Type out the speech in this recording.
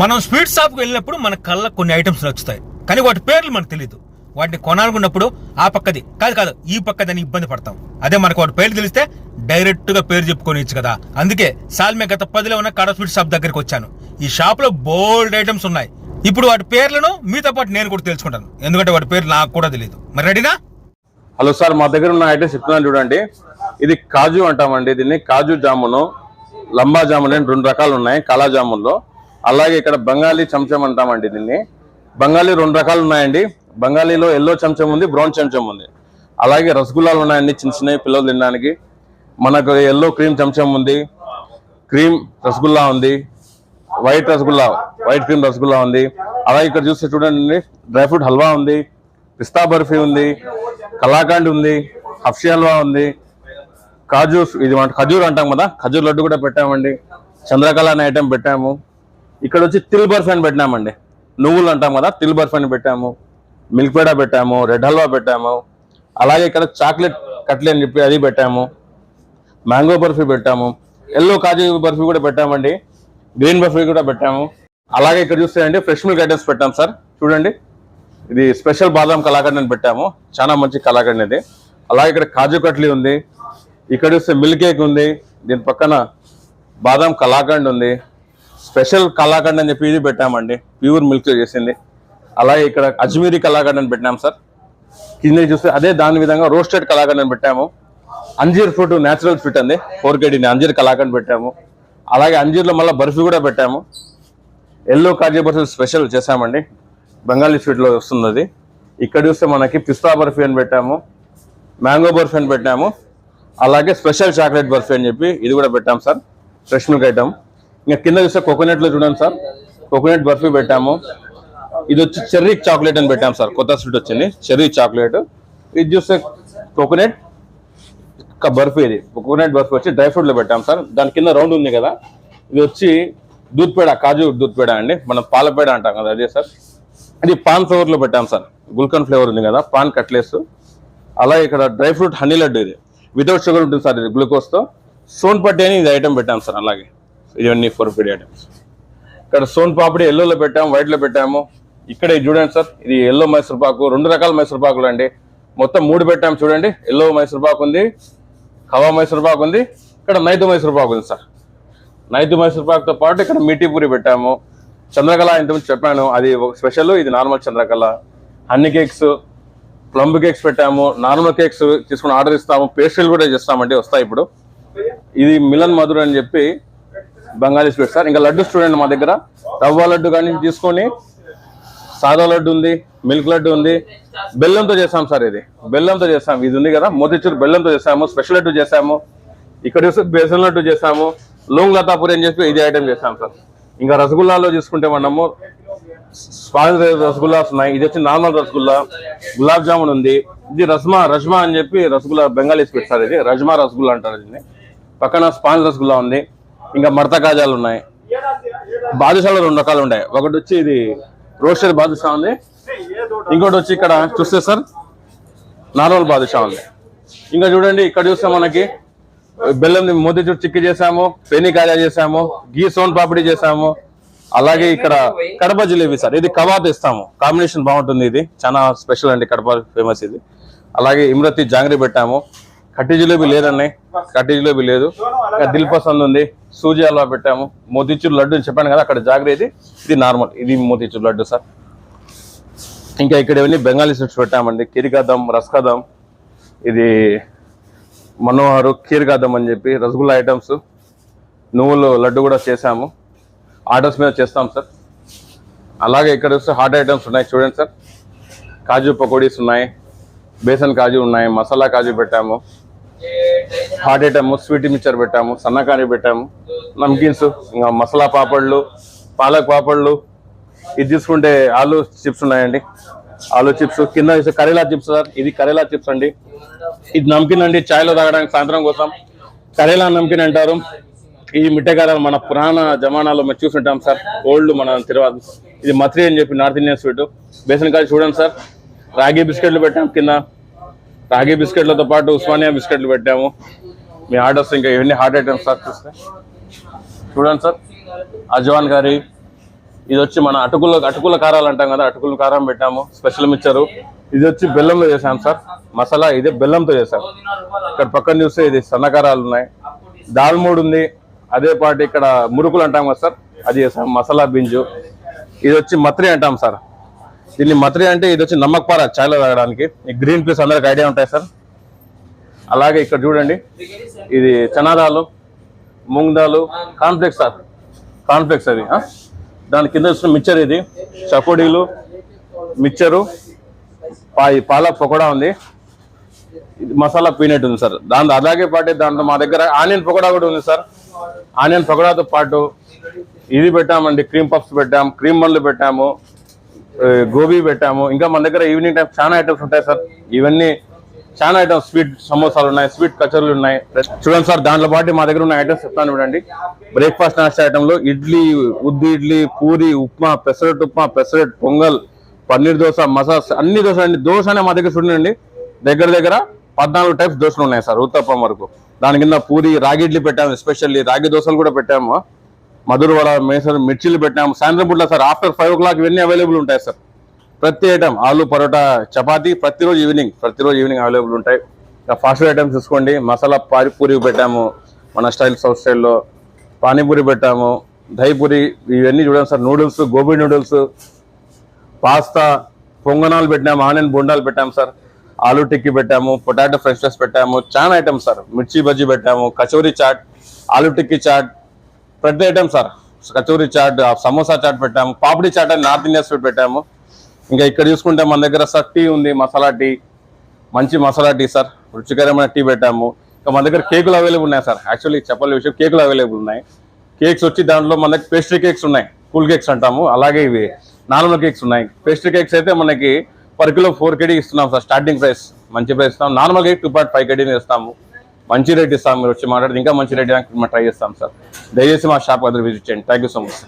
మనం స్వీట్ షాప్కి వెళ్ళినప్పుడు మన కళ్ళ కొన్ని ఐటమ్స్ నచ్చుతాయి. కానీ వాటి పేర్లు మనకు తెలియదు వాటిని కొనాలనుకున్నప్పుడు ఆ పక్కది. కాదు కాదు ఈ పక్కదని ఇబ్బంది పడతాం. అదే మనకు వాటి పేర్లు తెలిస్తే డైరెక్ట్గా పేరు చెప్పుకొని కదా. అందుకే సాల్మే గత పదిలో ఉన్న కడ స్వీట్ షాప్ దగ్గరికి వచ్చాను. ఈ షాప్లో బోల్డ్ ఐటమ్స్ ఉన్నాయి. ఇప్పుడు వాటి పేర్లను మీతో పాటు నేను కూడా తెలుసుకుంటాను. ఎందుకంటే వాటి పేర్లు నాకు కూడా తెలియదు మరి రెడీనా? హలో సార్ మా దగ్గర ఉన్న ఐటమ్స్ చెప్తున్నాను చూడండి. ఇది కాజు అంటామండి. దీన్ని కాజు జామును లంబా జామున్ అని రెండు రకాలు ఉన్నాయి. కాలా జామున్లో. అలాగే ఇక్కడ బెంగాలీ చెంచం అంటామండి దీన్ని. బెంగాలీ రెండు రకాలు ఉన్నాయండి. బెంగాలీలో ఎల్లో చెంచం ఉంది బ్రౌన్ చెంచం ఉంది. అలాగే రసగుల్లాలు ఉన్నాయండి చిన్న చిన్నవి పిల్లలు తినడానికి. మనకు ఎల్లో క్రీమ్ చెంచం ఉంది క్రీమ్ రసగుల్లా ఉంది white rasgulla white cream rasgulla ఉంది. అలాగే ఇక్కడ చూస్తే చూడండి డ్రై ఫ్రూట్ హల్వా ఉంది పిస్తా బర్ఫీ ఉంది కలాకాండ్ ఉంది హఫ్షి హల్వా ఉంది. కాజు ఇది మన ఖజూర్ అంటాం కదా ఖజూర్ లడ్డు కూడా పెట్టామండి. చంద్రకళ అనే ఐటెం పెట్టాము. ఇక్కడ వచ్చి తిల్ బర్ఫీ అని పెట్టామండి నువ్వులు అంటాం కదా తిల్ బర్ఫీ అని పెట్టాము. మిల్క్ పేడ పెట్టాము రెడ్ హల్వా పెట్టాము. అలాగే ఇక్కడ చాక్లెట్ కట్లే అని చెప్పి అది పెట్టాము. మ్యాంగో బర్ఫీ పెట్టాము. ఎల్లో కాజు బర్ఫీ కూడా పెట్టామండి. గ్రీన్ బర్ఫీ కూడా పెట్టాము. అలాగే ఇక్కడ చూస్తే అండి ఫ్రెష్ మిల్క్ ఐటమ్స్ పెట్టాం సార్. చూడండి. ఇది స్పెషల్ బాదాం కలాకండ్ అని పెట్టాము. చాలా మంచి కలాకండ్ ఇది. అలాగే ఇక్కడ కాజు కట్లీ ఉంది. ఇక్కడ చూస్తే మిల్క్ కేక్ ఉంది. దీని పక్కన బాదాం కలాకండ్ ఉంది. స్పెషల్ కళాఖండ్ అని చెప్పి ఇది పెట్టామండి. ప్యూర్ మిల్క్ చేసింది. అలాగే ఇక్కడ అజ్మీరీ కళాఖండ్ అని పెట్టినాం సార్. కింద చూస్తే అదే దాని విధంగా రోస్టెడ్ కళాఖండ్ అని పెట్టాము. అంజీర్ ఫ్రూట్ న్యాచురల్ స్వీట్ అండి. ఫోర్ కేడీని అంజీర్ కళాఖండ్ పెట్టాము. అలాగే అంజీర్లో మళ్ళీ బర్ఫీ కూడా పెట్టాము. ఎల్లో కాజీ బర్ఫీ స్పెషల్ చేసామండి బెంగాలీ స్వీట్లో వస్తుంది అది ఇక్కడ చూస్తే మనకి పిస్తా బర్ఫీ అని పెట్టాము. మ్యాంగో బర్ఫీ అని పెట్టాము. అలాగే స్పెషల్ చాక్లెట్ బర్ఫీ అని చెప్పి ఇది కూడా పెట్టాం సార్. Fresh milk item. ఇంకా కింద చూస్తే కోకోనట్లో చూడండి సార్. కోకోనట్ బర్ఫీ పెట్టాము. ఇది వచ్చి చెర్రీ చాక్లెట్ అని పెట్టాము సార్. కొత్త స్వీట్ వచ్చింది. Cherry chocolate. ఇది చూస్తే కోకోనట్ బర్ఫీ ఇది. కోకోనట్ బర్ఫీ వచ్చి డ్రై ఫ్రూట్లో సార్. దాని కింద రౌండ్ ఉంది కదా. ఇది వచ్చి దూద్ పేడ కాజు దూద్ పేడ అండి. మనం పాల పేడ అంటాం కదా అదే సార్. ఇది పాన్ ఫ్లేవర్లో పెట్టాం సార్. గుల్కన్ ఫ్లేవర్ ఉంది కదా పాన్ కట్లెస్. అలాగే ఇక్కడ డ్రై ఫ్రూట్ హనీ లడ్డు ఇది. వితౌట్ షుగర్ ఉంటుంది సార్ ఇది గ్లూకోజ్తో సోన్ పట్టి అని ఇది ఐటమ్ పెట్టాం సార్ అలాగే. ఇవన్నీ ఫోర్ ఫీడ్ ఐటమ్స్ ఇక్కడ సోన్ పాపిడి ఎల్లోలో పెట్టాము వైట్లో పెట్టాము. ఇక్కడ చూడండి సార్ ఇది ఎల్లో మైసూర్పాకు రెండు రకాల మైసూర్పాకులు అండి. మొత్తం మూడు పెట్టాము చూడండి. ఎల్లో మైసూర్పాకు ఉంది హవా మైసూర్ పాకు ఉంది ఇక్కడ నైతు మైసూర్పాకు ఉంది సార్ నైతు మైసూర్పాకుతో పాటు ఇక్కడ మీటీపూరి పెట్టాము. చంద్రకళ ఇంతకుముందు చెప్పాను అది ఒక స్పెషల్ ఇది నార్మల్ చంద్రకళ. అన్ని కేక్స్ ప్లంబ్ కేక్స్ పెట్టాము. నార్మల్ కేక్స్ తీసుకుని ఆర్డర్ ఇస్తాము. పేస్ట్రీలు కూడా చేస్తామండి వస్తాయి ఇప్పుడు. ఇది మిలన్ మధుర్ అని చెప్పి బెంగాలీ స్వీట్ సార్. ఇంకా లడ్డు స్టూడెంట్ మా దగ్గర. రవ్వ లడ్డు కానీ తీసుకొని సాదా లడ్డు ఉంది మిల్క్ లడ్డు ఉంది. బెల్లంతో చేస్తాం సార్ ఇది. బెల్లంతో చేస్తాం. ఇది ఉంది కదా మోతిచూరు బెల్లంతో చేస్తాము స్పెషల్ లడ్డు చేసాము ఇక్కడ చూస్తే బేసన్ లడ్డు చేసాము లోంగ్ లతాపూరి అని చెప్పి ఇది ఐటమ్ చేస్తాం సార్. ఇంకా రసగుల్లాలో చూసుకుంటే మనము స్పాంజ్ రసగుల్లాస్ ఉన్నాయి. ఇది వచ్చి నార్మల్ రసగుల్లా. గులాబ్ జామున్ ఉంది. ఇది రస్మా రజ్మా అని చెప్పి రసగుల్లా బెంగాలీ స్వీట్ సార్ ఇది. రజ్మా రసగుల్లా అంటారు దీన్ని. పక్కన స్పాంజ్ రసగుల్లా ఉంది. ఇంకా మడత కాజాలు ఉన్నాయి. బాదుషాలు రెండు రకాలు ఉన్నాయి ఒకటి వచ్చి ఇది రోస్టెడ్ బాదుషా ఉంది. ఇంకోటి వచ్చి ఇక్కడ చూస్తే సార్ నార్మల్ బాదుషా ఉంది. ఇంకా చూడండి ఇక్కడ చూస్తే మనకి బెల్లం మోతిచూర్ చిక్కి చేసాము పెని కాజా చేసాము గీ సోన్ పాపిడి చేసాము అలాగే ఇక్కడ కడప జిలేబీ సార్ ఇది కబాబ్ ఇస్తాము. కాంబినేషన్ బాగుంటుంది ఇది. చాలా స్పెషల్ అండి కడప ఫేమస్ ఇది. అలాగే ఇమ్రతి జాంగ్రీ పెట్టాము. కట్టి జిలేబీ లేదండి. కట్టి జిలేబీ లేదు. దిల్ పసంద్ ఉంది. సూజీ హల్వా పెట్టాము. మోతిచూరు లడ్డు చెప్పాను కదా అక్కడ జాగ్రత్త ఇది. నార్మల్. ఇది మోతిచూరు లడ్డు సార్. ఇంకా ఇక్కడ ఇవన్నీ బెంగాలీ స్వీట్స్ పెట్టామండి. కిరికదం రసకదం ఇది మనోహరు కీర్గాదం అని చెప్పి రసగుల్లా ఐటమ్స్. నువ్వులు లడ్డు కూడా చేసాము ఆర్డర్స్ మీద చేస్తాం సార్. అలాగే ఇక్కడ వస్తే హాట్ ఐటమ్స్ ఉన్నాయి. చూడండి సార్. కాజు పకోడీస్ ఉన్నాయి. బేసన్ కాజు ఉన్నాయి. మసాలా కాజు పెట్టాము. హాట్ ఐటము స్వీట్ మిక్చర్ పెట్టాము సన్నకాని పెట్టాము. నమ్కిన్స్ ఇంకా మసాలా పాపడ్లు పాలక్ పాపడ్లు. ఇది తీసుకుంటే ఆలు చిప్స్ ఉన్నాయండి. ఆలు చిప్స్. కింద కరేలా చిప్స్ సార్. ఇది కరేలా చిప్స్ అండి. ఇది నమ్కిన్ అండి. ఛాయ్లో తాగడానికి సాయంత్రం కోసం. కరేలా నమ్కిన్ అంటారు. ఈ మిఠాయికారాలు మన పురాణ జమానాలో మేము చూసుంటాం సార్. ఓల్డ్ మన తిరువాత. ఇది మత్రి అని చెప్పి నార్త్ ఇండియన్ స్వీట్ బేసన్ కాయలు చూడండి సార్. రాగి బిస్కెట్లు పెట్టాం కింద. రాగి బిస్కెట్లతో పాటు ఉస్మానియా బిస్కెట్లు పెట్టాము. మీ ఆర్డర్స్ ఇంకా ఇవన్నీ హార్ట్ ఐటమ్స్ సార్ చూస్తే? చూడండి సార్. అజ్వాన్ గారి ఇది వచ్చి మన అటుకుల అటుకుల కారాలు అంటాం కదా అటుకుల కారం పెట్టాము స్పెషల్ మిక్చరు. ఇది వచ్చి బెల్లంలో చేసాం సార్. మసాలా ఇదే బెల్లంతో చేశాం. ఇక్కడ పక్కన చూస్తే ఇది సన్నకారాలు ఉన్నాయి. దాల్ మూడు ఉంది. అదే పాటు ఇక్కడ మురుకులు అంటాం కదా సార్ అది చేసాం మసాలా బింజు. ఇది వచ్చి మత్రి అంటాం సార్. దీన్ని మత్రి అంటే ఇది వచ్చి నమ్మకపార చాయ్లో తాగడానికి. గ్రీన్ పీస్ అందరికి ఐడియా ఉంటాయి సార్. అలాగే ఇక్కడ చూడండి. ఇది చనాదాలు మూంగ్ దాలు కాన్ఫ్లెక్స్ సార్. కాన్ఫ్లెక్స్ అది దాని కింద వచ్చిన మిక్చర్ ఇది. చకోడీలు మిక్చరు పా ఈ పాలక్ పకోడా ఉంది. ఇది మసాలా పీనట్ ఉంది సార్. దాంతో అలాగే పాటు దాంట్లో మా దగ్గర ఆనియన్ పకోడా కూడా ఉంది సార్. ఆనియన్ పకోడాతో పాటు ఇది పెట్టామండి క్రీమ్ పఫ్స్ పెట్టాము క్రీమ్ బన్లు పెట్టాము గోబీ పెట్టాము. ఇంకా మన దగ్గర ఈవినింగ్ టైం చాలా ఐటమ్స్ ఉంటాయి సార్. ఇవన్నీ చాలా ఐటమ్స్ స్వీట్ సమోసాలు ఉన్నాయి స్వీట్ కచోరీలు ఉన్నాయి. చూడండి సార్ దాంట్లో పాటు మా దగ్గర ఉన్న ఐటమ్స్ చెప్తాను చూడండి. బ్రేక్ఫాస్ట్ నాస్ట్ ఐటమ్ ఇడ్లీ ఉద్ది ఇడ్లీ పూరి ఉప్మా పెసరట్ ఉప్మా పెసరట్ పొంగల్ పన్నీర్ దోశ మసాలా అన్ని దోశ అండి. దోశ అనే మా దగ్గర చూడండి దగ్గర దగ్గర పద్నాలుగు టైప్స్ దోశలు ఉన్నాయి సార్ ఉత్తప్పం వరకు. దాని కింద పూరి రాగి ఇడ్లీ పెట్టాము ఎస్పెషల్లీ రాగి దోశలు కూడా పెట్టాము. మధురవడ మేసర్ మిర్చిలు పెట్టాము. సాయంత్రం పూట sir after five o'clock ఇవన్నీ అవైలబుల్ ఉంటాయి సార్. ప్రతి ఐటమ్ ఆలు పరోటా చపాతీ ప్రతిరోజు ఈవినింగ్ ప్రతిరోజు ఈవినింగ్ అవైలబుల్ ఉంటాయి. ఇంకా ఫాస్ట్ ఫుడ్ ఐటమ్స్ చూసుకోండి. మసాలా పానీపూరి పెట్టాము. మన స్టైల్ సౌత్ స్టైల్లో పానీపూరి పెట్టాము. దహిపూరి ఇవన్నీ చూడండి sir. Noodles gobi noodles pasta పొంగనాలు పెట్టాము. ఆనియన్ బొండాలు పెట్టాము సార్. ఆలూ టిక్కీ పెట్టాము. పొటాటో ఫ్రెంచ్ ఫ్రైస్ పెట్టాము. చాలా ఐటమ్స్ సార్. మిర్చి బజ్జీ పెట్టాము. కచోరీ చాట్ ఆలూ టిక్కీ చాట్ ప్రతి ఐటమ్ సార్. కచోరీ చాట్ ఆ సమోసా చాట్ పెట్టాము. పాపిడి చాట్ అని నార్త్ ఇండియా స్వీట్ పెట్టాము. ఇంకా ఇక్కడ చూసుకుంటే మన దగ్గర సార్ టీ ఉంది మసాలా టీ. మంచి మసాలా టీ సార్. రుచికరమైన టీ పెట్టాము. ఇంకా మన దగ్గర కేకులు అవైలబుల్ ఉన్నాయి సార్. యాక్చువల్లీ చెప్పాలి విషయం కేకులు అవైలబుల్ ఉన్నాయి. కేక్స్ వచ్చి దాంట్లో మన దగ్గర పేస్ట్రీ కేక్స్ ఉన్నాయి. కూల్ కేక్స్ అంటాము. అలాగే ఇవి నార్మల్ కేక్స్ ఉన్నాయి. పేస్ట్రీ కేక్స్ అయితే మనకి పర్ కిలో ఫోర్ కేడీ ఇస్తున్నాం సార్. స్టార్టింగ్ ప్రైస్ మంచి ప్రైస్ ఇస్తాం. Normal cake two point five కేడీని ఇస్తాము. మంచి రేట్ ఇస్తాం. మీరు వచ్చి మాట్లాడితే ఇంకా మంచి రేట్ ట్రై చేస్తాం సార్. దయచేసి మా షాప్ దగ్గర విజిట్ చేయండి. Thank you so much